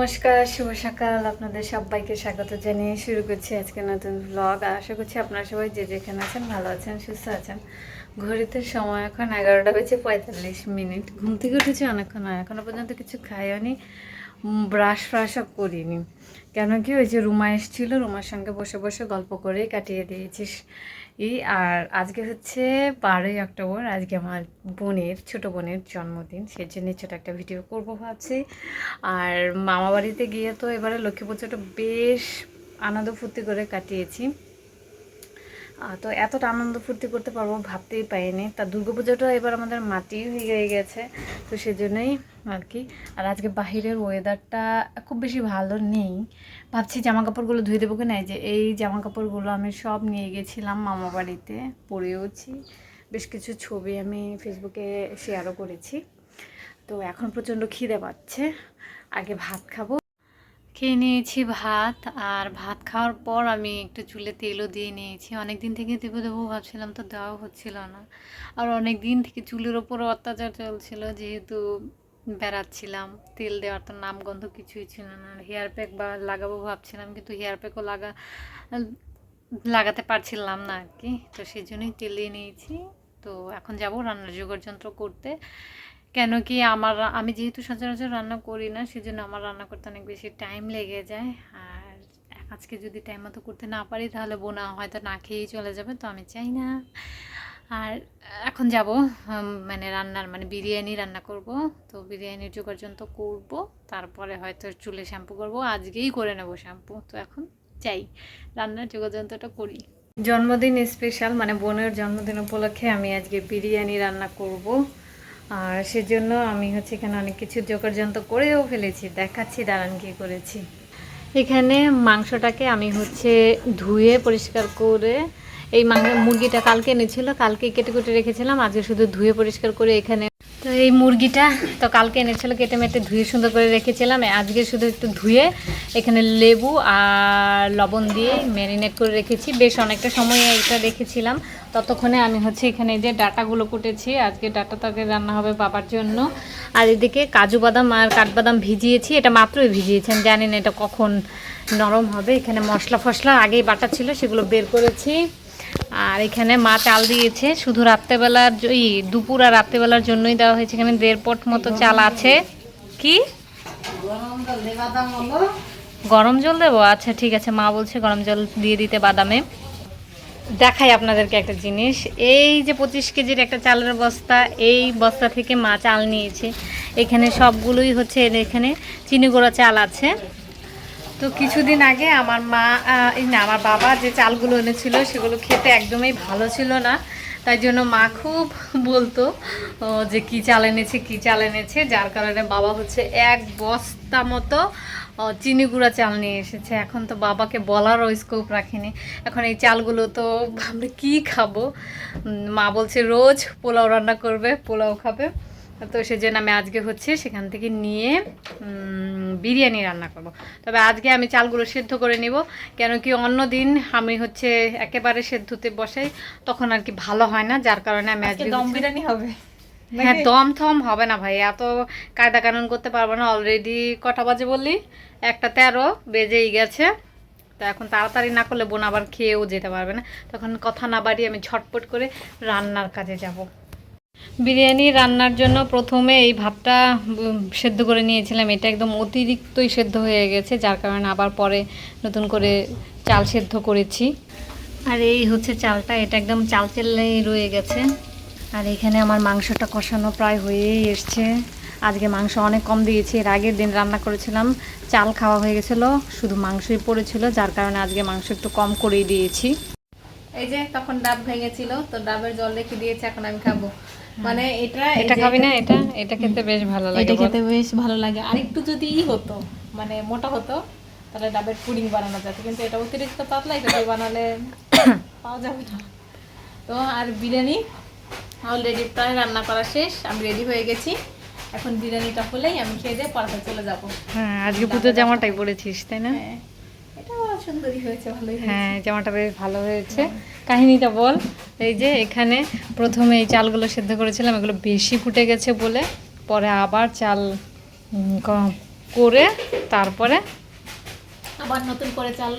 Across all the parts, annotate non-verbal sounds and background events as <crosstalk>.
নমস্কার, শুভ সকাল। আপনাদের সবাইকে স্বাগত জানিয়ে শুরু করছি আজকে নতুন ব্লগ আশা করছি আপনারা সবাই যে যেখানে আছেন ভালো আছেন, সুস্থ আছেন। ঘড়িতে সময় এখন এগারোটা বেজে পঁয়তাল্লিশ মিনিট। ঘুম থেকে উঠেছি অনেকক্ষণ হয় এখনও পর্যন্ত কিছু খাইওনি ব্রাশ ফ্রাশও করিনি। কেন কি ওই যে রুমা এসেছিল, রুমার সঙ্গে বসে বসে গল্প করে কাটিয়ে দিয়েছিস। ই, আর আজকে হচ্ছে বারোই অক্টোবর, আজকে আমার বোনের, ছোট বোনের জন্মদিন, সেই জন্য ছোটো একটা ভিডিও করব ভাবছি। আর মামা বাড়িতে গিয়ে তো এবারে লক্ষ্মী পুজোটা বেশ আনন্দ ফুর্তি করে কাটিয়েছি। তো এতটা আনন্দ ফুর্তি করতে পারব ভাবতেই পাইনি তা দুর্গাপুজোটা এবার আমাদের মাটি হয়ে গেছে, তো সেজন্যই আর কি। আর আজকে বাহিরের ওয়েদারটা খুব বেশি ভালো নেই। ভাবছি জামা কাপড়গুলো ধুয়ে দেবো কিনা? যে, এই জামা কাপড়গুলো আমি সব নিয়ে গেছিলাম মামা বাড়িতে, পরেওছি। বেশ কিছু ছবি আমি ফেসবুকে শেয়ারও করেছি। তো এখন প্রচণ্ড খিদে পাচ্ছে। আগে ভাত খাব। খেয়ে নিয়েছি ভাত, আর ভাত খাওয়ার পর আমি একটু চুলে তেলও দিয়ে নিয়েছি। অনেক দিন থেকে দেবো দেবো ভাবছিলাম, তো দেওয়া হচ্ছিল না। আর অনেক দিন থেকে চুলের ওপরও অত্যাচার চলছিল, যেহেতু বেড়াচ্ছিলাম, তেল দেওয়ার তো নাম গন্ধ কিছুই ছিল না। হেয়ার প্যাক বা লাগাবো ভাবছিলাম, কিন্তু হেয়ার প্যাকও লাগা, লাগাতে পারছিলাম না আর কি। তো সেই জন্যই তেল দিয়ে নিয়েছি। তো এখন যাব রান্নার জোগাড় যন্ত্র করতে। কেন কি আমার আমি যেহেতু সচরাচর রান্না করি না, সেজন্য আমার রান্না করতে অনেক বেশি টাইম লেগে যায়। আর আজকে যদি টাইম মতো করতে না পারি, তাহলে বোনা হয়তো না খেয়েই চলে যাবে, তো আমি চাই না। আর এখন যাব মানে রান্নার মানে বিরিয়ানি রান্না করব। তো বিরিয়ানির জোগাড় যন্ত্র করব, তারপরে হয়তো চুলে শ্যাম্পু করব, আজকেই করে নেব শ্যাম্পু তো এখন চাই, রান্নার যন্ত্রটা করি। জন্মদিন স্পেশাল মানে বোনের জন্মদিন উপলক্ষে আমি আজকে বিরিয়ানি রান্না করব। আর সেজন্য আমি হচ্ছে এখানে অনেক কিছু জোগাড় যন্ত্র করেও ফেলেছি, দেখাচ্ছি দাঁড়ান কি করেছি। এখানে মাংসটাকে আমি হচ্ছে ধুয়ে পরিষ্কার করে এই মাংস মুরগিটা কালকে এনেছিল, কালকে কেটে কুটে রেখেছিলাম, আজকে শুধু ধুয়ে পরিষ্কার করে এখানে তো এই মুরগিটা তো কালকে এনেছিল, কেটে মেটে ধুয়ে সুন্দর করে রেখেছিলাম। আজকে শুধু একটু ধুয়ে এখানে লেবু আর লবণ দিয়ে ম্যারিনেট করে রেখেছি। বেশ অনেকটা সময় এটা রেখেছিলাম। ততক্ষণে আমি হচ্ছে এখানে যে ডাটাগুলো কুটেছি। আজকে ডাটা তরকারি রান্না হবে বাবার জন্য। আর এদিকে কাজু বাদাম আর কাঠবাদাম ভিজিয়েছি। এটা মাত্রই ভিজিয়েছি আমি জানি না এটা কখন নরম হবে। এখানে মশলা ফসলা আগেই বাটা ছিল, সেগুলো বের করেছি। আর এখানে মা চাল দিয়েছে। শুধু রাত্রেবেলার এই দুপুর আর রাত্রেবেলার জন্যই দেওয়া হয়েছে। এখানে দেড় পট মতো চাল আছে। কি? গরম জল দেবো? আচ্ছা ঠিক আছে। মা বলছে গরম জল দিয়ে দিতে বাদামে। দেখাই আপনাদেরকে একটা জিনিস। এই যে পঁচিশ কেজির একটা চালের বস্তা, এই বস্তা থেকে মা চাল নিয়েছে। এখানে সবগুলোই হচ্ছে এখানে চিনি গুঁড়ো চাল আছে। তো কিছুদিন আগে আমার মা না, আমার বাবা যে চালগুলো এনেছিল সেগুলো খেতে একদমই ভালো ছিল না। তাই জন্য মা খুব বলতো যে কি চাল এনেছে, কি চাল এনেছে। যার কারণে বাবা হচ্ছে এক বস্তা মতো চিনি গুঁড়া চাল নিয়ে এসেছে। এখন তো বাবাকে বলারও স্কোপ রাখিনি। এখন এই চালগুলো তো আমরা কী খাব? মা বলছে, রোজ পোলাও রান্না করবে, পোলাও খাবে। তো সেজন্য আমি আজকে হচ্ছে সেখান থেকে নিয়ে বিরিয়ানি রান্না করব। তবে আজকে আমি চালগুলো সেদ্ধ করে নিব কেন কি অন্য দিন আমি হচ্ছে একেবারে সেদ্ধতে বসাই তখন আর কি ভালো হয় না যার কারণে আমি আজকে দম বিরিয়ানি হবে। হ্যাঁ দম থম হবে না ভাই এত কায়দা কানুন করতে পারব না অলরেডি কটা বাজে বললি? একটা তেরো বেজেই গেছে। তো এখন তাড়াতাড়ি না করলে বোন আবার খেয়েও যেতে পারবে না। তখন কথা না বাড়িয়ে আমি ঝটপট করে রান্নার কাজে যাব। বিরিয়ানি রান্নার জন্য প্রথমে এই ভাতটা সেদ্ধ করে নিয়েছিলাম। এটা একদম অতিরিক্তই সেদ্ধ হয়ে গেছে, যার কারণে আবার পরে নতুন করে চাল সেদ্ধ করেছি। আর এই হচ্ছে চালটা, এটা একদম চাল চেল্লেই রয়ে গেছে। আর এখানে আমার মাংসটা কষানো প্রায় হয়েই এসছে। আজকে মাংস অনেক কম দিয়েছি, এর আগের দিন রান্না করেছিলাম। চাল খাওয়া হয়ে গেছিল, শুধু মাংসই পড়েছিল, যার কারণে আজকে মাংস একটু কম করেই দিয়েছি। এই যে, তখন ডাব ভেঙেছিল, তো ডাবের জল রেখে দিয়েছে, এখন আমি খাব। মানে এটা এটা খাবি না এটা এটা খেতে বেশ ভালো লাগে এটা খেতে বেশ ভালো লাগে। আর একটু যদি ই হতো মানে মোটা হতো তাহলে ডাবের পুডিং বানানো যেত। কিন্তু এটা অতিরিক্ত পাতলা এটা বানালে পাওয়া যাবে না। তো আর বিরিয়ানি অলরেডি প্রায় রান্না করা শেষ আমি রেডি হয়ে গেছি। এখন বিরিয়ানিটা হলেই আমি খেয়ে দিয়ে পড়াতে চলে যাব। হ্যাঁ আজকে পুজোর জামাটাই পরেছিস তাই না? হ্যাঁ। সুন্দরই হয়েছে ভালোই হ্যাঁ জামাটা বেশ ভালো হয়েছে। কাহিনীটা বল। এই যে এখানে প্রথমে এই চালগুলো সেদ্ধ করেছিলাম এগুলো বেশি ফুটে গেছে বলে পরে আবার চাল করে তারপরে আবার নতুন করে চাল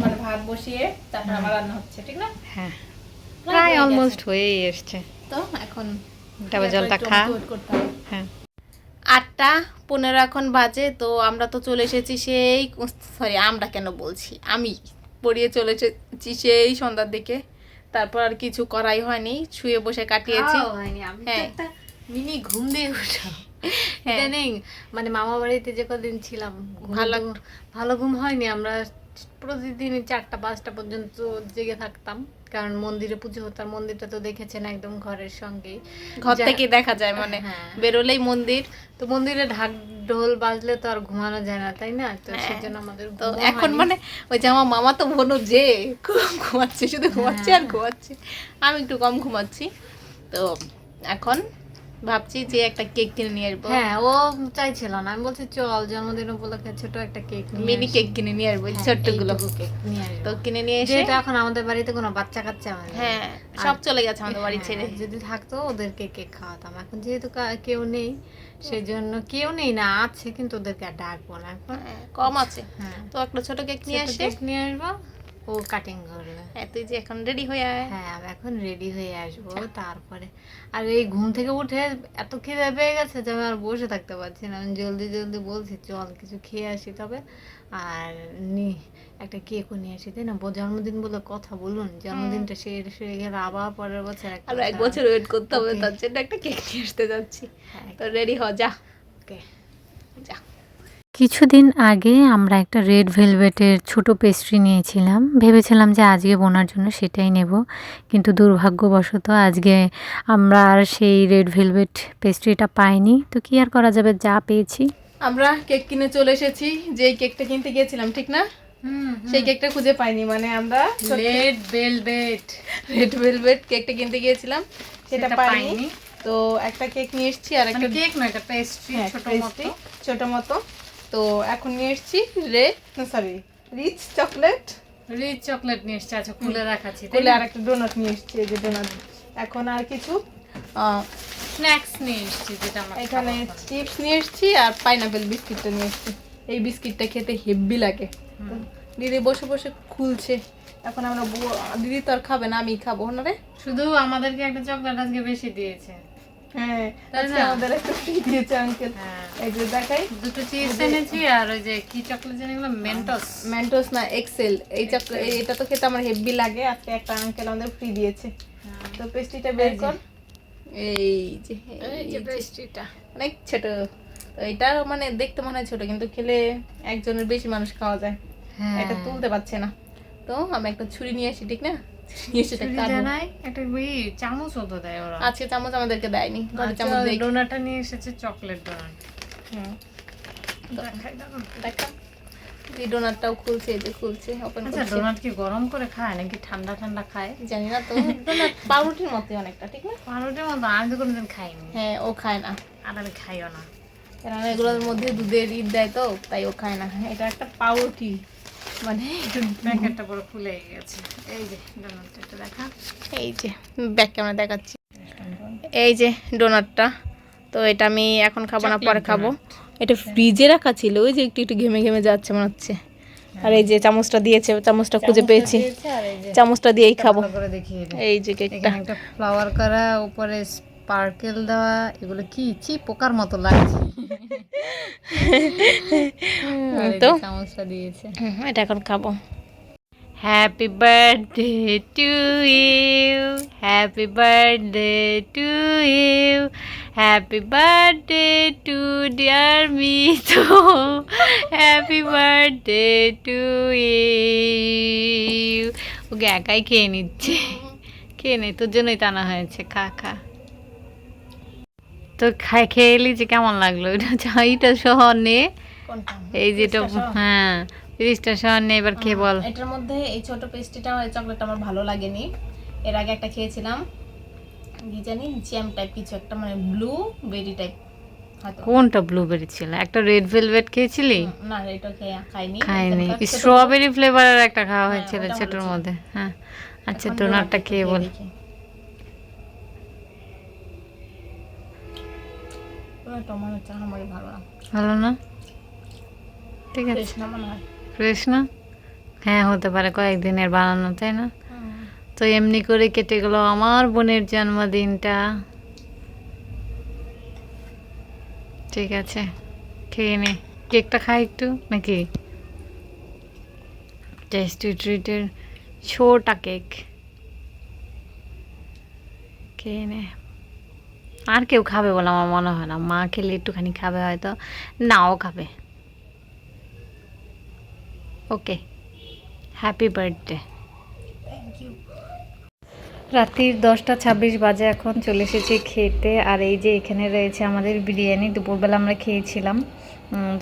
মানে ভাত বসিয়ে তারপর আবার রান্না হচ্ছে ঠিক না? হ্যাঁ প্রায় অলমোস্ট হয়েই এসছে। তো এখন জলটা খা। হ্যাঁ। আটটা পনেরো এখন বাজে তো আমরা তো চলে এসেছি সেই সরি আমরা কেন বলছি? আমি পড়িয়ে চলে এসেছি সেই সন্ধ্যার দিকে। তারপর আর কিছু করাই হয়নি শুয়ে বসে কাটিয়েছি। হয়নি আমি হ্যাঁ। মিনি ঘুম দিয়ে উঠলাম। <laughs> হ্যাঁ। ইদানিং মানে মামা বাড়িতে যে কদিন ছিলাম ভালো ভালো ঘুম হয়নি আমরা প্রতিদিন চারটা পাঁচটা পর্যন্ত জেগে থাকতাম। কারণ মন্দিরে পুজো হতো আর মন্দিরটা তো দেখেছেন একদম ঘরের সঙ্গেই। ঘর থেকে দেখা যায় মানে। হ্যাঁ। বেরোলেই মন্দির। তো মন্দিরে ঢাক ঢোল বাজলে তো আর ঘুমানো যায় না তাই না? তো সেই সেজন্য আমাদের তো এখন মানে ওই যে আমার মামা তো বলো যে খুব ঘুমাচ্ছে শুধু ঘুমাচ্ছে আর ঘুমাচ্ছে। আমি একটু কম ঘুমাচ্ছি। তো এখন ভাবছি যে একটা কেক কিনে নিয়ে আসব। হ্যাঁ ও চাইছিল না। আমি বলছি চল জন্মদিন উপলক্ষে ছোট একটা কেক মিনি কেক কিনে নিয়ে আসব কেক নিয়ে আসব। তো কিনে নিয়ে এসে যেটা এখন আমাদের বাড়িতে কোনো বাচ্চা কাচ্চা না। হ্যাঁ সব চলে গেছে আমাদের বাড়ি হ্যাঁ, ছেড়ে। যদি থাকতো ওদেরকে কেক খাওয়াতাম। এখন যেহেতু কেউ নেই সেজন্য কেউ নেই না আছে কিন্তু ওদেরকে আর ডাকবো না। এখন হ্যাঁ, কম আছে। হ্যাঁ। তো একটা ছোট কেক নিয়ে আসে। নিয়ে আসব। ও কাটিং করবে। হ্যাঁ তুই যে এখন রেডি হয়ে আয়। হ্যাঁ আমি এখন রেডি হয়ে আসব তারপরে। আর এই ঘুম থেকে উঠে এত খিদে পেয়ে গেছে যে আমি আর বসে থাকতে পারছি না। আমি জলদি জলদি বলছি চল কিছু খেয়ে আসি তবে। আর নি একটা কেকও নিয়ে আসি তাই না? জন্মদিন বলে কথা বলুন। জন্মদিনটা সেরে সেরে গেলে আবার পরের বছর আর এক বছর ওয়েট করতে হবে তার জন্য একটা কেক নিয়ে আসতে যাচ্ছি। হ্যাঁ, তো রেডি হ যা। ওকে যা। কিছুদিন আগে আমরা একটা রেড ভেলভেটের ছোট পেস্ট্রি নিয়েছিলাম। ভেবেছিলাম যে আজকে বোনার জন্য সেটাই নেব কিন্তু দুর্ভাগ্যবশত আজকে আমরা আর সেই রেড ভেলভেট পেস্ট্রিটা পাইনি। তো কি আর করা যাবে? যা পেয়েছি। আমরা কেক কিনে চলে এসেছি। যে কেকটা কিনতে গিয়েছিলাম ঠিক না? সেই কেকটা খুঁজে পাইনি। মানে আমরা লেড ভেলভেট। রেড ভেলভেট কেকটা কিনতে গিয়েছিলাম সেটা পাইনি। তো একটা কেক নিয়ে এসেছি আর একটা কেক না এটা পেস্ট্রি ছোট মতো। ছোট মতো। তো এখন নিয়ে এসেছি রেড না sorry rich chocolate rich chocolate নিয়ে এসছে আচ্ছা খুলে রাখাচ্ছি বলে আর একটা ডোনাট নিয়ে এসেছি এই যে ডোনাট এখন আর কিছু? স্ন্যাক্স নিয়ে এসেছি যেটা আমার এখানে চিপস নিয়ে এসেছি আর পাইনাপেল বিস্কিটটা নিয়ে এসেছি। এই বিস্কিটটা খেতে হেভি লাগে। দিদি বসে বসে খুলছে। এখন আমরা দিদি তো আর খাবে না আমি খাব না রে? শুধু আমাদেরকে একটা চকলেট আজকে বেশি দিয়েছে। হ্যাঁ আজকে আমাদের একটা free দিয়েছে আঙ্কেল হ্যাঁ। এই যে দেখাই। দুটো চিপস এনেছি আর ওই যে কি চকলেট জানি এগুলো? মেন্টস ম্যান্টোস না এক্সেল এই চক- এটা তো খেতে আমার হেভি লাগে। আজকে একটা আঙ্কেল আমাদের ফ্রি দিয়েছে। তো পেস্ট্রিটা বের কর। এই যে এই যে যে। পেস্ট্রিটা অনেক ছোট। তো এটা মানে দেখতে মনে হয় ছোট কিন্তু খেলে একজনের বেশি মানুষ খাওয়া যায়। হ্যাঁ। এটা তুলতে পারছে না। তো আমি একটা ছুরি নিয়ে আসি ঠিক না? <laughs> একটা তো দেয় ওরা। আজকে চামচ আমাদেরকে দেয়নি ঘরে আচ্ছা, চামচ দেয় ডোনাটটা নিয়ে এসেছে চকলেট ডোনাট। হুম। দেখা। এই ডোনাটটাও খুলছে এই যে খুলছে ওপেন আচ্ছা ডোনাট কি গরম করে খায় নাকি ঠান্ডা ঠান্ডা খায়? জানি না তো ডোনাট পাউরুটির মতোই অনেকটা ঠিক না? পাউরুটির মতো আমি তো কোনোদিন খাইনি। হ্যাঁ ও খায় না। আর আমি খাইও না। এগুলোর মধ্যে দুধের ঈদ দেয় তো তাই ও খায় না। এটা একটা পাউরুটি। মানে প্যাকেটটা পুরো ফুলে গেছে। এই যে ডোনাটটা একটু দেখা। এই যে ব্যাক ক্যামেরা দেখাচ্ছি। এই যে ডোনাটটা তো এটা আমি এখন খাব না পরে খাব। এটা ফ্রিজে রাখা ছিল ওই যে একটু একটু ঘেমে ঘেমে যাচ্ছে মনে হচ্ছে। আর এই যে চামচটা দিয়েছে চামচটা খুঁজে পেয়েছি। চামচটা দিয়েই খাব। এই যে কেকটা ফ্লাওয়ার করা উপরে স্পার্কেল দেওয়া এগুলো কি চি পোকার মতো লাগছে। <laughs> তো? চামচটা দিয়েছে। এটা এখন খাব। Happy birthday to you happy birthday to you happy birthday to dear Mitu happy birthday to you okay একাই খেয়ে নিচ্ছে। খেয়ে নে তোর জন্যই টানা হয়েছে খা খা। তো খাই খেয়ে এলি যে কেমন লাগল? এটা এইটা সহ নে। এই যেটা হ্যাঁ তিরিশটা সহ নে এবার খেয়ে বল। এটার মধ্যে এই ছোট পেস্ট্রিটা এই চকলেটটা আমার ভালো লাগেনি। এর আগে একটা খেয়েছিলাম। কি জানি জ্যাম টাইপ কিছু একটা মানে ব্লু বেরি টাইপ কোনটা ব্লুবেরি ছিল? একটা রেড ভেলভেট খেয়েছিলি? না এটা খেয়ে খাইনি। খাইনি। স্ট্রবেরি ফ্লেভারের একটা খাওয়া হ্যাঁ, হয়েছিল ছোটোর মধ্যে। হ্যাঁ। আচ্ছা ডোনাটটা খেয়ে বল। আমার ভালো না। ভালো না? ঠিক আছে। না মনে হয়? ফ্রেশ না? হ্যাঁ হতে পারে কয়েকদিনের বানানো তাই না? তো এমনি করে কেটে গেল আমার বোনের জন্মদিনটা। ঠিক আছে। খেয়ে নে। কেকটা খাই একটু নাকি? টেস্টি ট্রিটের ছোটা কেক। খেয়ে নে। আর কেউ খাবে বলে আমার মনে হয় না। মা খেলে একটুখানি খাবে হয়তো। নাও খাবে। ওকে। হ্যাপি বার্থডে রাত্রির দশটা ছাব্বিশ বাজে এখন চলে এসেছি খেতে। আর এই যে এখানে রয়েছে আমাদের বিরিয়ানি। দুপুরবেলা আমরা খেয়েছিলাম।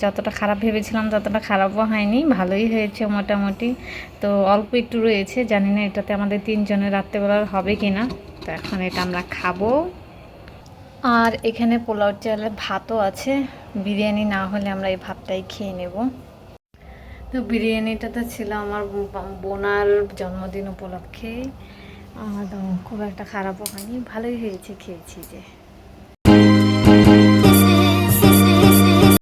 যতটা খারাপ ভেবেছিলাম ততটা খারাপও হয়নি। ভালোই হয়েছে মোটামুটি। তো অল্প একটু রয়েছে। জানি না এটাতে আমাদের তিনজনের রাত্রেবেলার হবে কি না তো এখন এটা আমরা খাব। আর এখানে পোলাও চালে ভাতও আছে। বিরিয়ানি না হলে আমরা এই ভাতটাই খেয়ে নেব। তো বিরিয়ানিটা তো ছিল আমার বোনার জন্মদিন উপলক্ষে। খুব একটা খারাপও হয়নি। ভালোই হয়েছে, খেয়েছি যে।